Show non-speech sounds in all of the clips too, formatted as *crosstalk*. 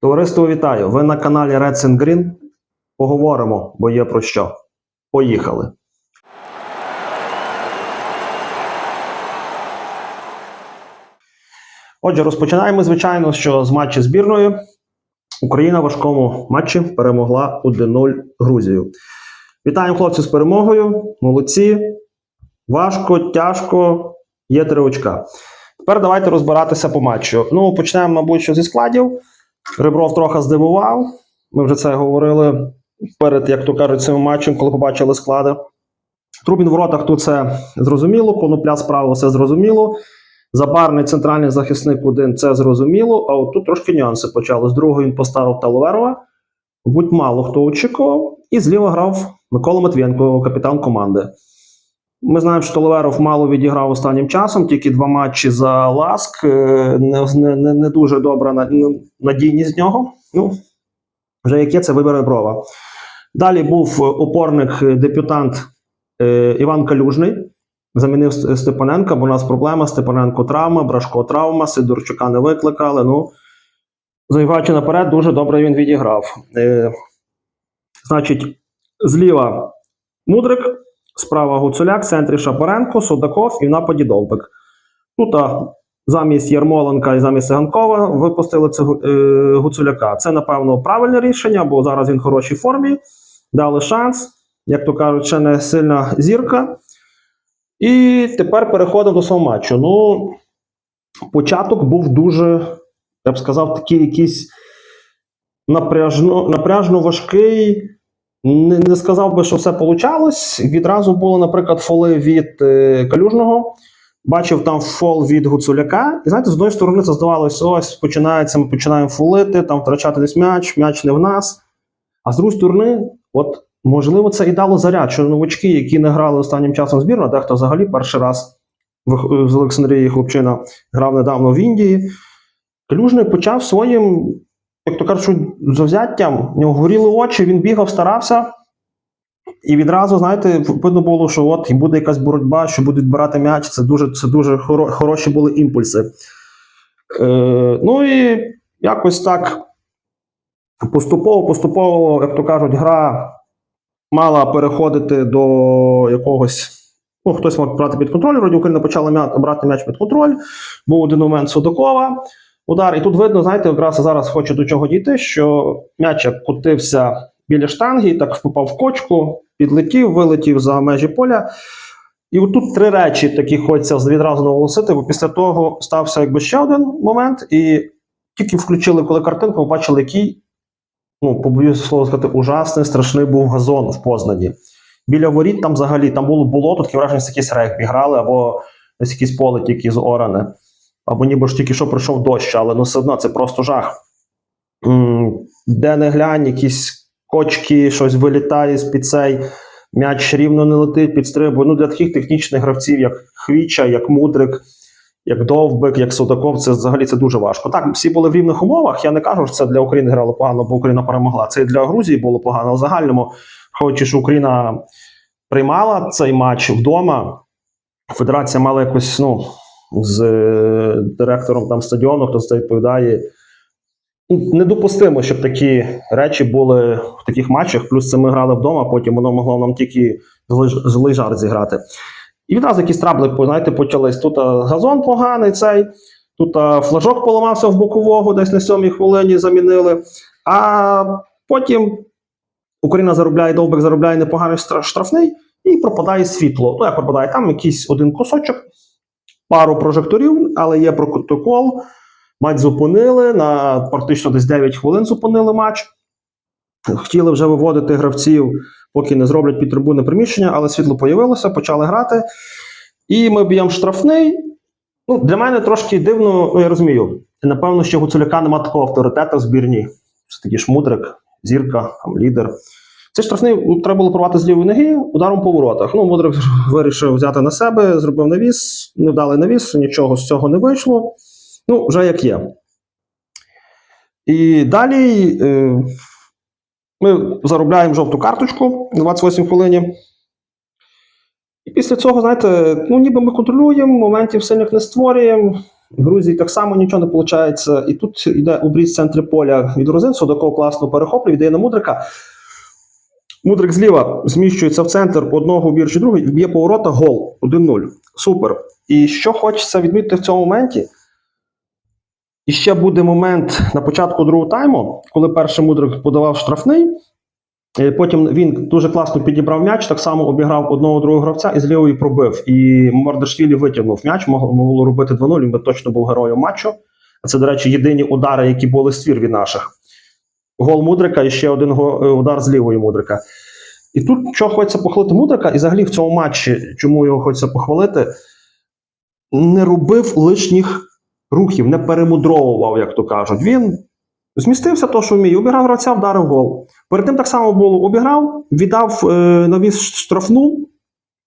Товариство вітаю! Ви на каналі Reds and Green. Поговоримо, бо є про що. Поїхали. Отже, розпочинаємо, звичайно, що з матчі збірної. Україна в важкому матчі перемогла 1-0 Грузію. Вітаємо хлопців з перемогою. Молодці. Важко, тяжко, є три очка. Тепер давайте розбиратися по матчу. Ну, почнемо, мабуть, що зі складів. Ребров трохи здивував. Ми вже це говорили перед, як то кажуть, цим матчем, коли побачили склади. Трубін в воротах тут це зрозуміло, конопля справа все зрозуміло. Запарний центральний захисник один це зрозуміло. А от тут трошки нюанси почали. З другого він поставив Таловерова. Будь мало хто очікував. І зліва грав Микола Матвієнко, капітан команди. Ми знаємо, що Толоверов мало відіграв останнім часом, тільки два матчі за Ласк. Е, Не, не, не, дуже добра ну, надійність з нього. Ну, вже яке це вибере брова. Далі був опорник, е, депутант е, Іван Калюжний. Замінив Степаненка, бо у нас проблема. Степаненко травма, Брашко травма, Сидорчука не викликали. Ну, заїжджаючи наперед, дуже добре він відіграв. Е, значить, зліва Мудрик, справа Гуцуляк, в центрі Шапаренко, Судаков і в нападі Довбик. Тут замість Ярмоленка і замість Сиганкова випустили цього, е, Гуцуляка. Це, напевно, правильне рішення, бо зараз він в хорошій формі. Дали шанс, як то кажуть, ще не сильна зірка. І тепер переходимо до самого матчу. Ну, початок був дуже, я б сказав, такий якийсь напряжно, напряжно важкий. Не, сказав би, що все получалось. Відразу були, наприклад, фоли від е, калюжного. Бачив там фол від Гуцуляка. І знаєте, з одної сторони це здавалося, ось починається, ми починаємо фолити, там втрачати десь м'яч, м'яч не в нас. А з другої сторони, от можливо, це і дало заряд, що новачки, які не грали останнім часом збірну, дехто взагалі перший раз в- з Олександрії хлопчина грав недавно в Індії. Калюжний почав своїм, як то кажуть, завзяттям, в нього горіли очі, він бігав, старався. І відразу, знаєте, видно було, що от буде якась боротьба, що будуть збирати м'яч. Це дуже, це дуже хоро- хороші були імпульси. Е, ну і якось так поступово, поступово, як то кажуть, гра мала переходити до якогось. Ну, хтось мав брати під контроль. Вроді Україна почала брати м'яч під контроль. Був один момент Судакова. Удар. І тут видно, знаєте, якраз зараз хочу до чого дійти, що м'яч як котився біля штанги, так попав в кочку, підлетів, вилетів за межі поля. І отут три речі такі хочеться відразу наголосити, бо після того стався якби ще один момент, і тільки включили, коли картинку, побачили, який, ну, побоюся слово сказати, ужасний, страшний був газон в Познані. Біля воріт там взагалі там було болото, таке враження, що якісь регбі грали, або десь якісь поле тільки з оране, або ніби ж тільки що прийшов дощ, але ну все одно це просто жах. Де не глянь, якісь кочки, щось вилітає з-під цей, м'яч рівно не летить, підстрибує. Ну, для таких технічних гравців, як Хвіча, як Мудрик, як Довбик, як Судаков, це взагалі це дуже важко. Так, всі були в рівних умовах. Я не кажу, що це для України грало погано, бо Україна перемогла. Це і для Грузії було погано. В загальному, хоч що Україна приймала цей матч вдома, федерація мала якось, ну, з е, директором там стадіону, хто за це відповідає. Ну, Недопустимо, щоб такі речі були в таких матчах. Плюс це ми грали вдома, потім воно могло нам тільки злий, жарт зіграти. І відразу якісь трабли, знаєте, почались. Тут газон поганий цей, тут флажок поламався в бокового, десь на сьомій хвилині замінили. А потім Україна заробляє, довбик заробляє непоганий штрафний і пропадає світло. Ну, як пропадає, там якийсь один кусочок, пару прожекторів, але є протокол. Матч зупинили на практично десь 9 хвилин зупинили матч. Хотіли вже виводити гравців, поки не зроблять під трибуни приміщення, але світло появилося, почали грати. І ми б'ємо штрафний. Ну, для мене трошки дивно, ну я розумію. Напевно, що Гуцуляка немає такого авторитету в збірні. Все таки ж мудрик, зірка, лідер. Цей штрафний треба було порвати з лівої ноги ударом по воротах. Ну, Мудрик *laughs* вирішив взяти на себе, зробив навіс, невдалий навіс, нічого з цього не вийшло. Ну, вже як є. І далі е, ми заробляємо жовту карточку на 28 хвилині. І після цього, знаєте, ну ніби ми контролюємо, моментів сильних не створюємо. В Грузії так само нічого не виходить. І тут йде обріз центрі поля від грузин, Судаков класно перехоплює, віддає на Мудрика. Мудрик зліва зміщується в центр одного убірчі другий, б'є поворота, гол 1-0. Супер. І що хочеться відмітити в цьому моменті? І ще буде момент на початку другого тайму, коли перший мудрик подавав штрафний. Е, Потім він дуже класно підібрав м'яч, так само обіграв одного другого гравця і з лівої пробив. І Мордашвілі витягнув м'яч, могло, робити 2-0, він би точно був героєм матчу. Це, до речі, єдині удари, які були з твір від наших. Гол Мудрика і ще один е, удар з лівої Мудрика. І тут що хочеться похвалити Мудрика, і взагалі в цьому матчі, чому його хочеться похвалити, не робив лишніх рухів, не перемудровував, як то кажуть. Він змістився то, що вміє, обіграв гравця, вдарив гол. Перед тим так само було обіграв, віддав е, навіс штрафну.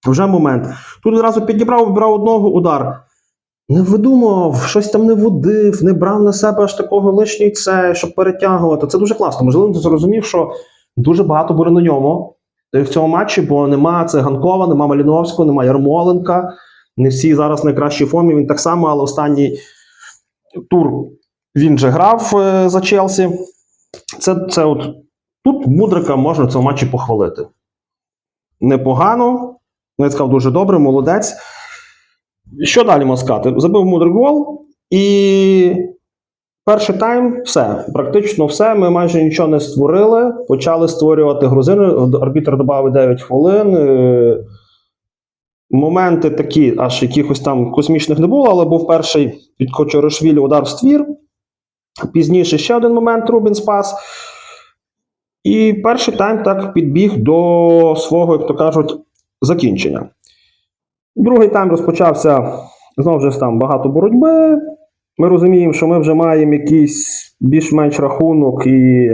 Вже момент. Тут одразу підібрав, обіграв одного удар. Не видумував, щось там не водив, не брав на себе аж такого лишній це, щоб перетягувати. Це дуже класно. Можливо, він зрозумів, що дуже багато буде на ньому е, в цьому матчі, бо нема Циганкова, нема Маліновського, нема Ярмоленка. Не всі зараз в найкращій формі. Він так само, але останній тур він же грав е, за Челсі. Це, це от тут Мудрика можна в цьому матчі похвалити. Непогано. Я сказав, дуже добре, молодець. Що далі можна сказати? Забив Мудрик гол, і перший тайм все. Практично все. Ми майже нічого не створили. Почали створювати грузини. Арбітр додав 9 хвилин. Е, Моменти такі, аж якихось там космічних не було, але був перший від Кочорошвілі удар в ствір. Пізніше ще один момент Рубін спас. І перший тайм так підбіг до свого, як то кажуть, закінчення. Другий тайм розпочався знову ж там багато боротьби. Ми розуміємо, що ми вже маємо якийсь більш-менш рахунок, і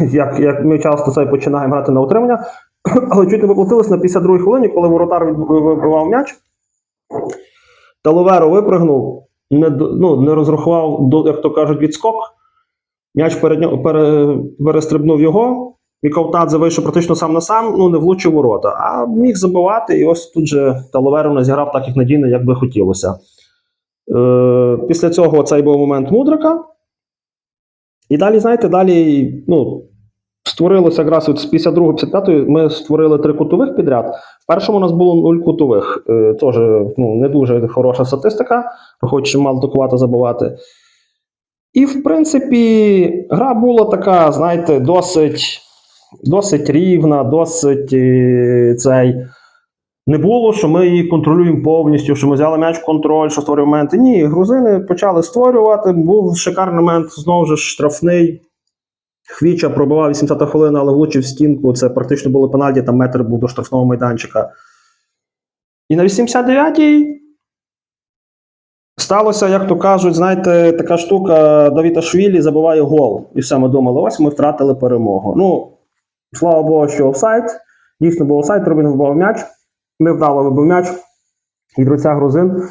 *laughs* як, як ми часто це починаємо грати на утримання. *clears throat* Але чуть не виплатилось на 52-й хвилині, коли воротар вибивав м'яч. Таловеро випригнув, не, ну, не розрахував, як то кажуть, відскок. М'яч перед пере, перестрибнув його. Мікалтадзе вийшов практично сам на сам, ну не влучив ворота, а міг забивати. І ось тут же Таловеро не зіграв так, як надійно, як би хотілося. Е, після цього цей був момент Мудрика. І далі, знаєте, далі ну, створилося якраз от з 52-55 ми створили три кутових підряд. В першому у нас було нуль кутових. Е, Теж ну, не дуже хороша статистика, хоч мало атакувати забивати. І, в принципі, гра була така, знаєте, досить, досить рівна, досить е, цей. Не було, що ми її контролюємо повністю, що ми взяли м'яч в контроль, що створюємо моменти. Ні, грузини почали створювати. Був шикарний момент, знову ж штрафний. Хвіча пробивав 80-та хвилина, але влучив стінку. Це практично було пенальті, там метр був до штрафного майданчика. І на 89-й сталося, як то кажуть, знаєте, така штука Давіда Швілі забиває гол. І все, ми думали, ось ми втратили перемогу. Ну, слава Богу, що офсайд. Дійсно був офсайд, Робін вибив м'яч. Не вдало вибив м'яч. Від руця грузин.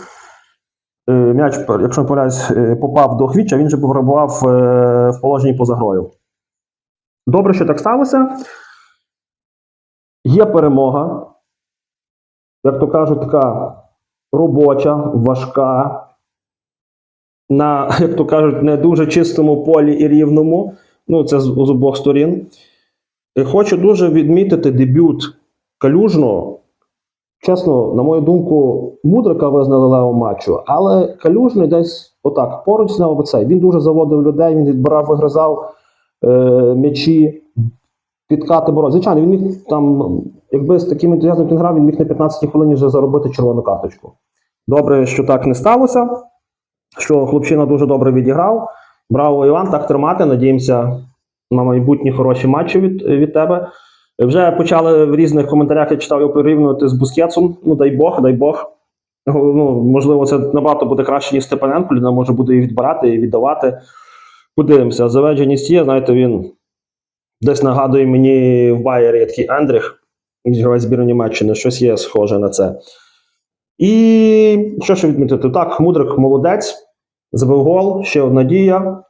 Е, М'яч, якщо не помиляюсь, е, попав до Хвіча, він же пограбував е, в положенні поза грою. Добре, що так сталося. Є перемога. Як то кажуть, така робоча, важка, на, як то кажуть, не дуже чистому полі і рівному. Ну, це з, з обох сторін. І хочу дуже відмітити дебют Калюжного. Чесно, на мою думку, Мудрика визнали левом матчу, але Калюжний десь отак, поруч з ним оцей. Він дуже заводив людей, він відбирав, вигризав е, м'ячі, підкати боротьби. Звичайно, він міг там, якби з таким ентузіазмом він грав, він міг на 15 хвилині вже заробити червону карточку. Добре, що так не сталося, що хлопчина дуже добре відіграв. Браво, Іван, так тримати. Надіємося на майбутні хороші матчі від, від тебе. Вже почали в різних коментарях, я читав його порівнювати з Бускетсом. Ну, дай Бог, дай Бог. Ну, можливо, це набагато буде краще, ніж Степаненко. Людина може буде і відбирати, і віддавати. Подивимося. Заведженість є, знаєте, він десь нагадує мені в Байері є такий Ендріх, гравець збірної Німеччини, щось є схоже на це. І що ще відмітити? Так, Мудрик молодець, забив гол, ще одна дія,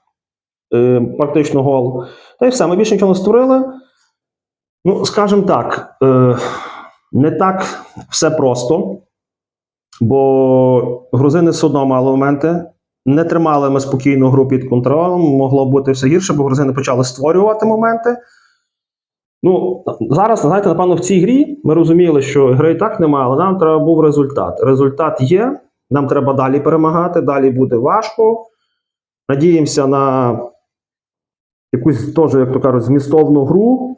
е, практично гол. Та й все, ми більше нічого не створили. Ну, скажімо так, е, не так все просто, бо грузини все одно мали моменти. Не тримали ми спокійну гру під контролем, могло бути все гірше, бо грузини почали створювати моменти. Ну, зараз, знаєте, напевно, в цій грі ми розуміли, що гри і так немає, але нам треба був результат. Результат є. Нам треба далі перемагати, далі буде важко. Надіємося на якусь теж, як то кажуть, змістовну гру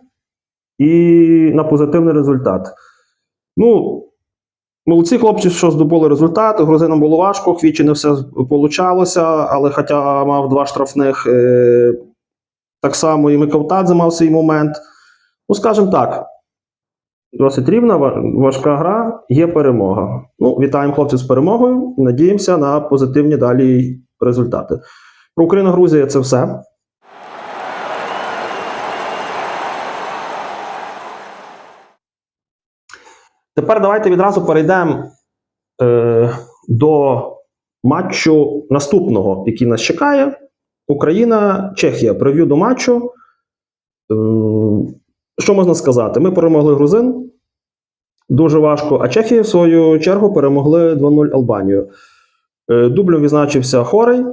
і на позитивний результат. Ну, молодці хлопці, що здобули результат. Грузинам було важко, хвічі не все получалося, але хоча мав два штрафних, е, так само і Миколтадзе мав свій момент. Ну, скажімо так, досить рівна, важка гра, є перемога. Ну, вітаємо хлопців з перемогою. Надіємося на позитивні далі результати. Про Україну Грузія це все. Тепер давайте відразу перейдемо е, до матчу наступного, який нас чекає. Україна, Чехія. Прев'ю до матчу. Е, що можна сказати? Ми перемогли грузин. Дуже важко. А Чехія, в свою чергу, перемогли 2-0 Албанію. Е, Дублем відзначився Хорей.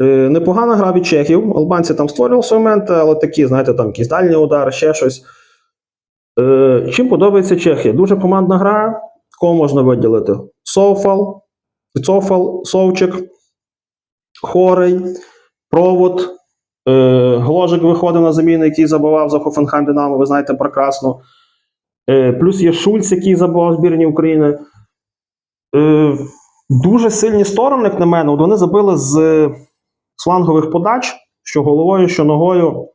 Е, Непогана гра від чехів. Албанці там створювали свої моменти, але такі, знаєте, там якісь дальні удари, ще щось. Е, Чим подобається Чехія? Дуже командна гра. Кого можна виділити? Софал, Цофал, Совчик, Хорей, Провод. Е, Гложик виходив на заміну, який забивав за Хофенхайм Динамо, ви знаєте прекрасно. Е, плюс є Шульц, який забивав в збірні України. Е, дуже сильні сторони, як на мене. От вони забили з флангових подач, що головою, що ногою.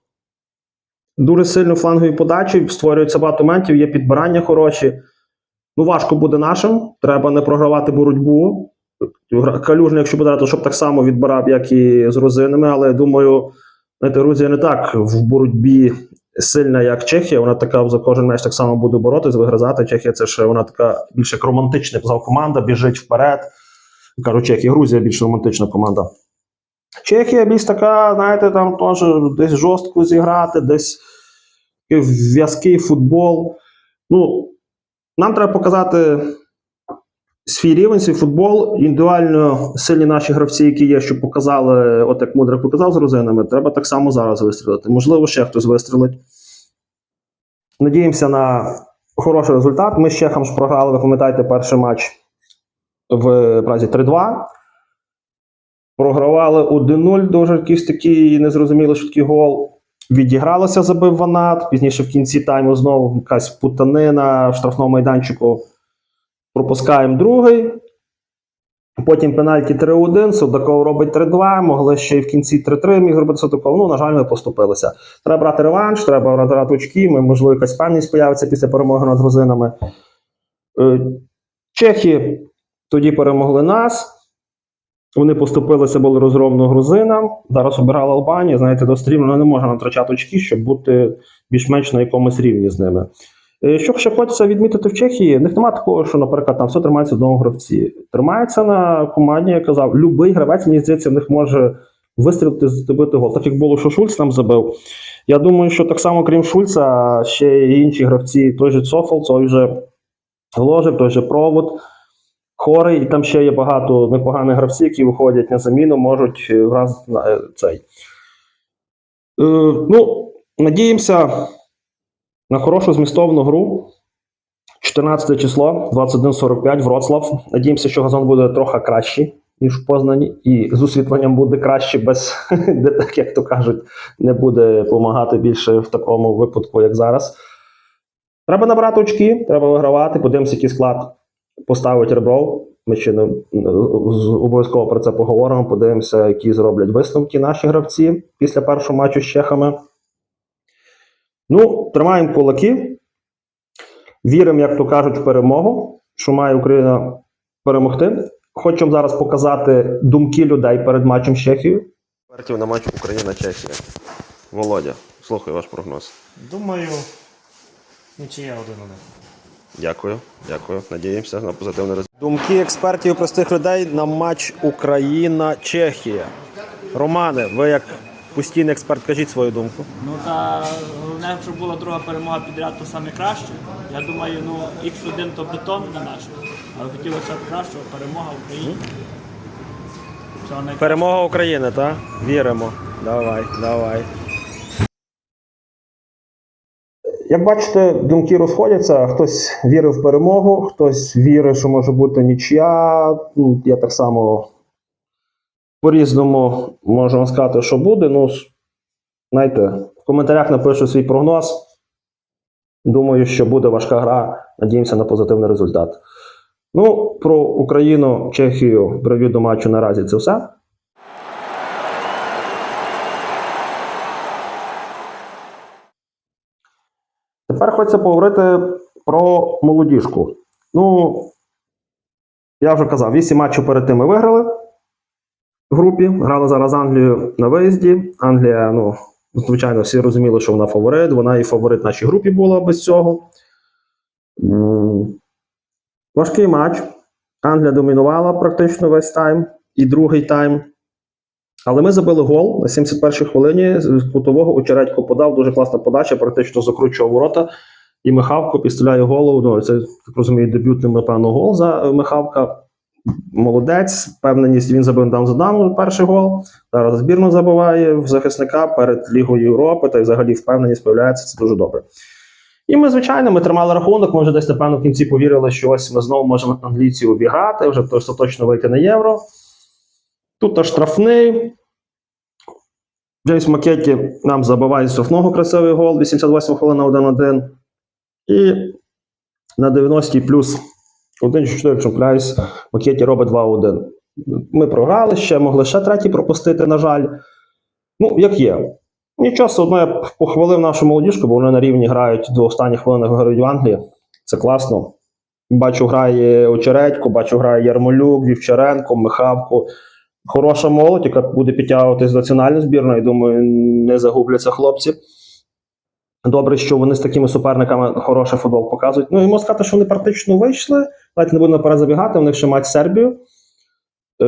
Дуже сильно флангові подачі, створюються багато моментів, є підбирання хороші. Ну, важко буде нашим. Треба не програвати боротьбу. Калюжний, якщо буде грати, щоб так само відбирав, як і з грузинами, але я думаю, Грузія не так в боротьбі сильна, як Чехія. Вона така за кожен меч так само буде боротись, вигризати. Чехія це ще вона така більш як романтична команда, біжить вперед. Кажу, Чехія, Грузія більш романтична команда. Чехія більш така, знаєте, там теж десь жорстко зіграти, десь в'язкий футбол. Ну, нам треба показати свій рівень, свій футбол. Індивідуально сильні наші гравці, які є, що показали, от як Мудрик показав з грузинами, треба так само зараз вистрілити. Можливо, ще хтось вистрілить. Надіємося на хороший результат. Ми з Чехом ж програли, ви пам'ятаєте, перший матч в Празі 3-2. Програвали 1-0, дуже якийсь такий незрозумілий швидкий гол. Відігралося, забив Ванат. Пізніше в кінці тайму знову якась путанина в штрафному майданчику. Пропускаємо другий. Потім пенальті 3-1, Судаков робить 3-2, могли ще й в кінці 3-3 міг робити Судаков. Ну, на жаль, ми поступилися. Треба брати реванш, треба брати очки. Можливо, якась певність появиться після перемоги над грузинами. Е, Чехи тоді перемогли нас. Вони поступилися, були розгромно грузинам. Зараз обирали Албанію. Знаєте, досить рівно не можна втрачати очки, щоб бути більш-менш на якомусь рівні з ними. Е, Що ще хочеться відмітити в Чехії, в них немає такого, що, наприклад, там все тримається в одному гравці. Тримається на команді, я казав, любий гравець, мені здається, в них може вистрілити, забити гол. Так як було, що Шульц там забив. Я думаю, що так само, крім Шульца, ще й інші гравці, той же Цофол, той же Ложик, той же Провод. Хорий, і там ще є багато непоганих гравців, які виходять на заміну, можуть е, враз е, цей. Е, ну, надіємося на хорошу змістовну гру. 14 число, 21.45, Вроцлав. Надіємося, що газон буде трохи кращий, ніж в Познані, і з освітленням буде краще, без *laughs* де так, як то кажуть, не буде допомагати більше в такому випадку, як зараз. Треба набрати очки, треба вигравати. Подивимося, який склад поставить Ребров. Ми ще не обов'язково про це поговоримо. Подивимося, які зроблять висновки наші гравці після першого матчу з чехами. Ну, тримаємо кулаки. Віримо, як то кажуть, в перемогу, що має Україна перемогти. Хочемо зараз показати думки людей перед матчем з Чехією. Експертів на матч Україна-Чехія. Володя, слухаю ваш прогноз. Думаю, нічия один один. Дякую, дякую. Надіємося на позитивний результат. Думки експертів і простих людей на матч Україна-Чехія. Романе, ви як постійний експерт, кажіть свою думку. Ну та головне, щоб була друга перемога підряд, то саме краще. Я думаю, ну X1 то бетон не наш. Але хотілося б кращого перемога найкращого. Перемога України, так? Віримо. Давай, давай. Як бачите, думки розходяться. Хтось вірив в перемогу, хтось вірить, що може бути нічия. Ну, Я так само по-різному можу вам сказати, що буде. Ну, знаєте, в коментарях напишу свій прогноз. Думаю, що буде важка гра. Надіємося на позитивний результат. Ну, про Україну, Чехію, прев'ю до матчу наразі це все. Тепер хочеться поговорити про молодіжку. Ну, я вже казав, 8 матчів перед тим ми виграли в групі. Грали зараз з Англією на виїзді. Англія, ну, звичайно, всі розуміли, що вона фаворит. Вона і фаворит нашій групі була без цього. Важкий матч. Англія домінувала практично весь тайм і другий тайм. Але ми забили гол на 71-й хвилині. З кутового очередько подав, дуже класна подача, практично закручував ворота. І Михавко підставляє голову. Ну, це, так розумію, дебютний, напевно, гол за Михавка. Молодець, впевненість, він забив дам за даму перший гол. Зараз збірну забиває в захисника перед Лігою Європи, та взагалі впевненість появляється, це дуже добре. І ми, звичайно, ми тримали рахунок. Ми вже десь, напевно, в кінці повірили, що ось ми знову можемо англійців обіграти, вже остаточно вийти на євро. Тут штрафний. Джеймс Макетті нам забиває з красивий гол, 88 хвилина 1-1. І на 90-й плюс 1-4 чемпляюсь, Макетті робить 2-1. Ми програли ще, могли ще третій пропустити, на жаль. Ну, як є. Нічого, все одно я похвалив нашу молодіжку, бо вони на рівні грають до останніх хвилин грають в Англії. Це класно. Бачу, грає Очередько, бачу, грає Ярмолюк, Вівчаренко, Михавко. Хороша молодь, яка буде підтягуватись з національної збірної. Думаю, не загубляться хлопці. Добре, що вони з такими суперниками хороший футбол показують. Ну і можна сказати, що вони практично вийшли. Давайте не будемо наперед забігати. У них ще матч з Сербією. Е,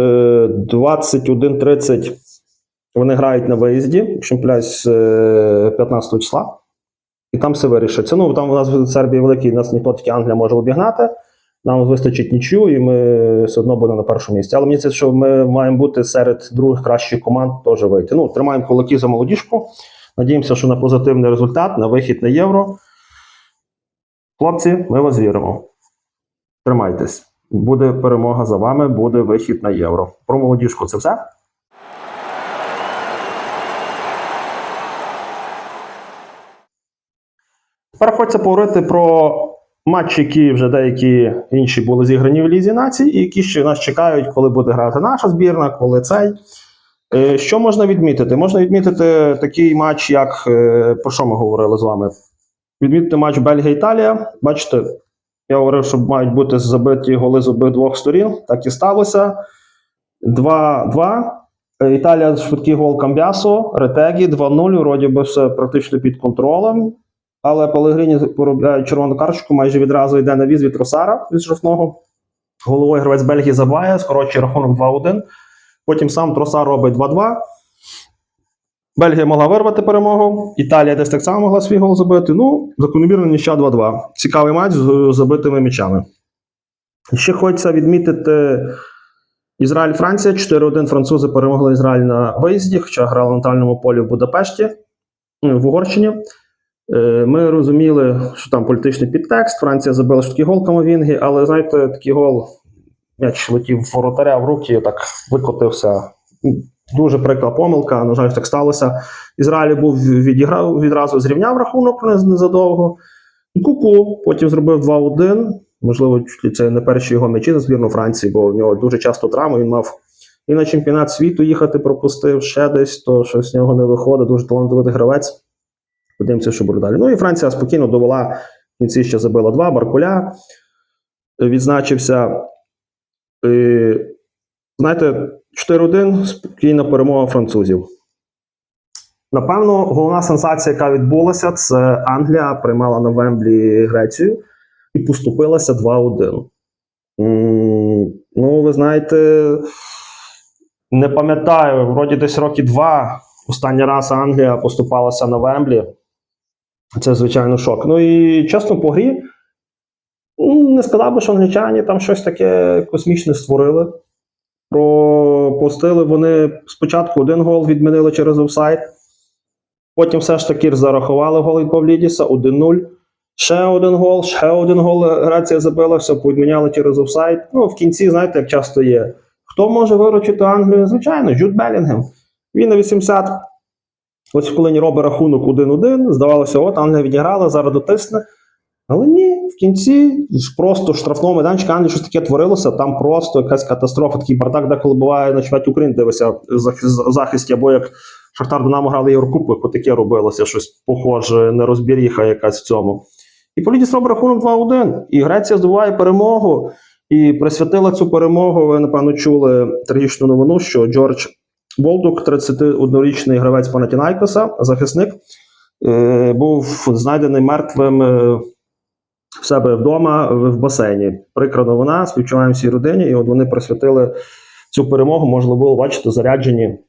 21-30 вони грають на виїзді, якщо е, 15 числа. І там все вирішиться. Ну, там у нас в Сербії великий, нас ніхто тільки Англія може обігнати. Нам вистачить нічю, і ми все одно будемо на першому місці. Але мені здається, що ми маємо бути серед других кращих команд теж вийти. Ну, тримаємо кулаки за молодіжку. Надіємося, що на позитивний результат, на вихід на євро. Хлопці, ми вас віримо. Тримайтесь. Буде перемога за вами, буде вихід на євро. Про молодіжку це все. Тепер хочеться поговорити про матчі, які вже деякі інші були зіграні в Лізі націй, і які ще нас чекають, коли буде грати наша збірна, коли цей. Е, Що можна відмітити? Можна відмітити такий матч, як е, про що ми говорили з вами? Відмітити матч Бельгія-Італія. Бачите, я говорив, що мають бути забиті голи з обидвох сторін. Так і сталося. 2-2. Е, Італія швидкий гол Камбясо, Ретегі 2-0. Вроді би все практично під контролем. Але Пелегрині поробляє червону карточку, майже відразу йде на віз від Росара від штрафного. Головою гравець Бельгії забиває, скорочує рахунок 2-1. Потім сам Тросар робить 2-2. Бельгія могла вирвати перемогу. Італія десь так само могла свій гол забити. Ну, закономірно нічия 2-2. Цікавий матч з забитими м'ячами. Ще хочеться відмітити Ізраїль-Франція. 4-1 французи перемогли Ізраїль на виїзді, хоча грали на нейтральному полі в Будапешті, в Угорщині. Е, Ми розуміли, що там політичний підтекст. Франція забила швидкий гол Камовінги, але знаєте, такий гол м'яч летів воротаря в руки, так викотився. Дуже прикра помилка, на жаль, так сталося. Ізраїль був відіграв відразу зрівняв рахунок незадовго. Куку потім зробив 2-1. Можливо, це не перші його м'ячі за збірну Франції, бо в нього дуже часто травми. Він мав і на чемпіонат світу їхати пропустив ще десь, то щось з нього не виходить. Дуже талантливий гравець. Подивимося, що буде далі. Ну і Франція спокійно довела. В кінці ще забила два. Баркуля е, відзначився. Е, Знаєте, 4-1 спокійна перемога французів. Напевно, головна сенсація, яка відбулася, це Англія приймала на Вемблі Грецію і поступилася 2-1. Ну, ви знаєте, не пам'ятаю, вроді десь роки два. Останній раз Англія поступалася на Вемблі. Це, звичайно, шок. Ну і чесно, по грі, не сказав би, що англічані там щось таке космічне створили. пропустили вони спочатку один гол відмінили через офсайд. Потім все ж таки зарахували гол Павлідіса 1-0. Ще один гол, ще один гол Греція забила, все підміняли через офсайд. Ну, в кінці, знаєте, як часто є. Хто може виручити Англію? Звичайно, Джуд Белінгем. Він на 80. Ось в хвилині робить рахунок 1-1. Здавалося, от Англія відіграла, зараз дотисне. Але ні, в кінці просто в штрафному майданчику Англії щось таке творилося, там просто якась катастрофа, такий бардак, деколи буває на чверть України дивися в захисті, або як Шахтар Динамо грали Єврокубок, отаке робилося, щось похоже, нерозбіріха якась в цьому. І Полідіс робить рахунок 2-1. І Греція здобуває перемогу. І присвятила цю перемогу. Ви, напевно, чули трагічну новину, що Джордж Болдук, 31-річний гравець Панатінайкоса, захисник, е, був знайдений мертвим е, в себе вдома в басейні. Прикра новина, співчуваємо всій родині, і от вони присвятили цю перемогу. Можливо, було бачити заряджені.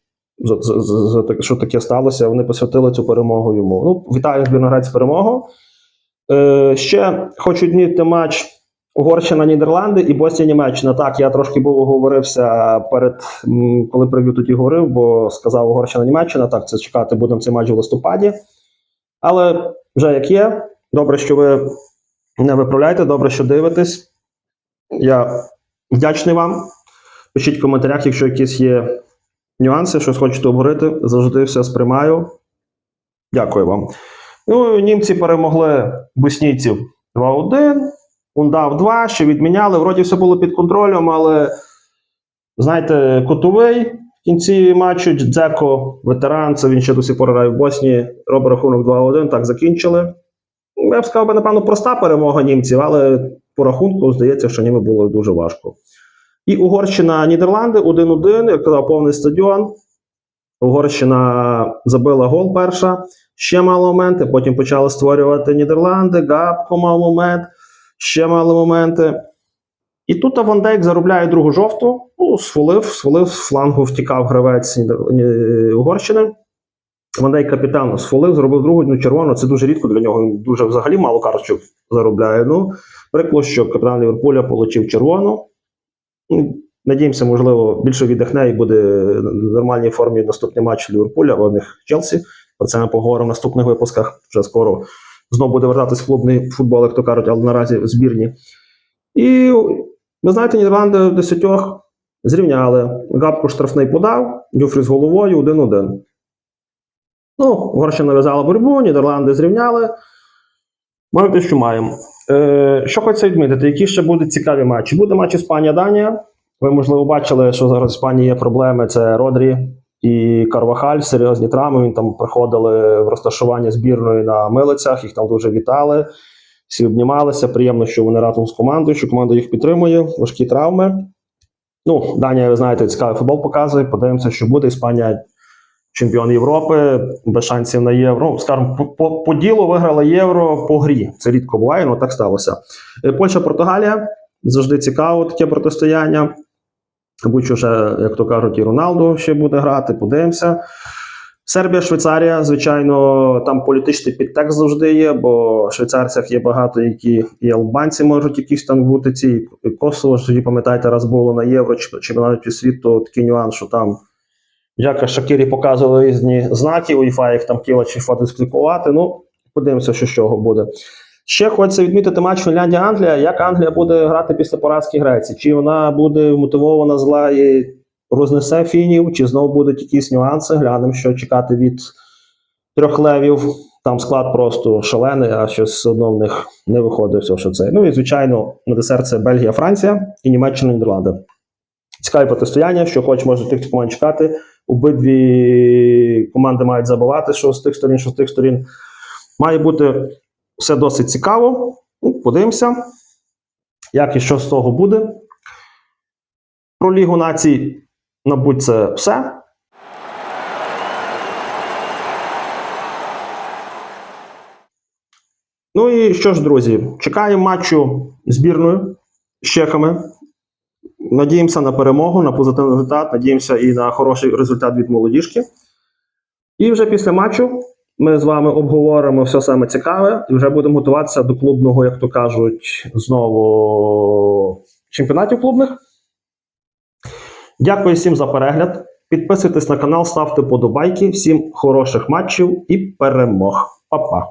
Що таке сталося, вони посвятили цю перемогу йому. Ну, вітаю збірну Греції з. Е, ще хочу відмітити матч Угорщина, Нідерланди і Босія Німеччина. Так, я трошки був оговорився перед коли прев'ю тоді говорив, бо сказав Угорщина, Німеччина. Так, це чекати будемо цей матч у листопаді. Але вже як є, добре, що ви не виправляєте, добре, що дивитесь. Я вдячний вам. Пишіть в коментарях, якщо якісь є нюанси, щось хочете обговорити, завжди все сприймаю. Дякую вам. Ну, німці перемогли боснійців 2-1, Ундав 2, ще відміняли. Вроді все було під контролем, але знаєте, котовий в кінці матчу Дзеко, ветеран, це він ще до сих пор грає в Боснії, робить рахунок 2-1, так закінчили. Я б сказав, би, напевно, проста перемога німців, але по рахунку здається, що ніби було дуже важко. І Угорщина, Нідерланди 1-1, як казав, повний стадіон. Угорщина забила гол перша, ще мали моменти. Потім почали створювати Нідерланди, Габко мав момент, ще мали моменти. І тут Ван Дейк заробляє другу жовту. Ну, свалив, свалив з флангу, втікав гравець Угорщини. Ван капітан свалив, зробив другу ну, червону. Це дуже рідко для нього. Він дуже взагалі мало карточок заробляє. Ну, приклад, що капітан Ліверпуля отримав червону. Ну, Надіємося, можливо, більше віддихне і буде в нормальній формі наступний матч Ліверпуля, а у них Челсі. Про це ми поговоримо в наступних випусках. Вже скоро знову буде вертатись клубний футбол, як то кажуть, але наразі збірні. І ви знаєте, Нідерланди десятьох зрівняли. Габко штрафний подав, Дюфрі з головою 1-1. Ну, Угорщина нав'язала боротьбу, Нідерланди зрівняли. Маємо те, що маємо. Е, що хочеться відмітити, які ще будуть цікаві матчі? Буде матч Іспанія-Данія. Ви, можливо, бачили, що зараз в Іспанії є проблеми. Це Родрі і Карвахаль, серйозні травми. Він там приходили в розташування збірної на милицях, їх там дуже вітали. Всі обнімалися. Приємно, що вони разом з командою, що команда їх підтримує, важкі травми. Ну, Данія, ви знаєте, цікавий футбол показує. Подивимося, що буде. Іспанія чемпіон Європи, без шансів на євро. Ну, по, по ділу виграла євро по грі. Це рідко буває, але так сталося. Е, Польща, Португалія. Завжди цікаво таке протистояння. Будь-що ще, як то кажуть, і Роналду ще буде грати, подивимося. Сербія, Швейцарія, звичайно, там політичний підтекст завжди є, бо в швейцарцях є багато, які і албанці можуть якісь там бути ці. І Косово, ж тоді пам'ятаєте, раз було на євро чи чемпіонаті світу такий нюанс, що там Жака Шакірі показували різні знаки, УЄФА їх там хотіла чи фотосклікувати. Ну, подивимося, що з чого буде. Ще хочеться відмітити матч Фінляндія-Англія. Як Англія буде грати після поразки Греції? Чи вона буде мотивована зла і рознесе фінів, чи знову будуть якісь нюанси? Глянемо, що чекати від трьох левів. Там склад просто шалений, а щось одно в них не виходить все, що це. Ну і звичайно, на десерт це Бельгія, Франція і Німеччина, Нідерланди. Цікаві протистояння, що хоч може тих команд чекати. Обидві команди мають забивати, що з тих сторін, що з тих сторін. Має бути все досить цікаво. Ну, подивимося, як і що з того буде. Про Лігу націй, мабуть, це все. Ну і що ж, друзі, чекаємо матчу збірною з чехами. Надіємося на перемогу, на позитивний результат, надіємося і на хороший результат від молодіжки. І вже після матчу ми з вами обговоримо все саме цікаве і вже будемо готуватися до клубного, як то кажуть, знову чемпіонатів клубних. Дякую всім за перегляд. Підписуйтесь на канал, ставте подобайки. Всім хороших матчів і перемог. Па-па.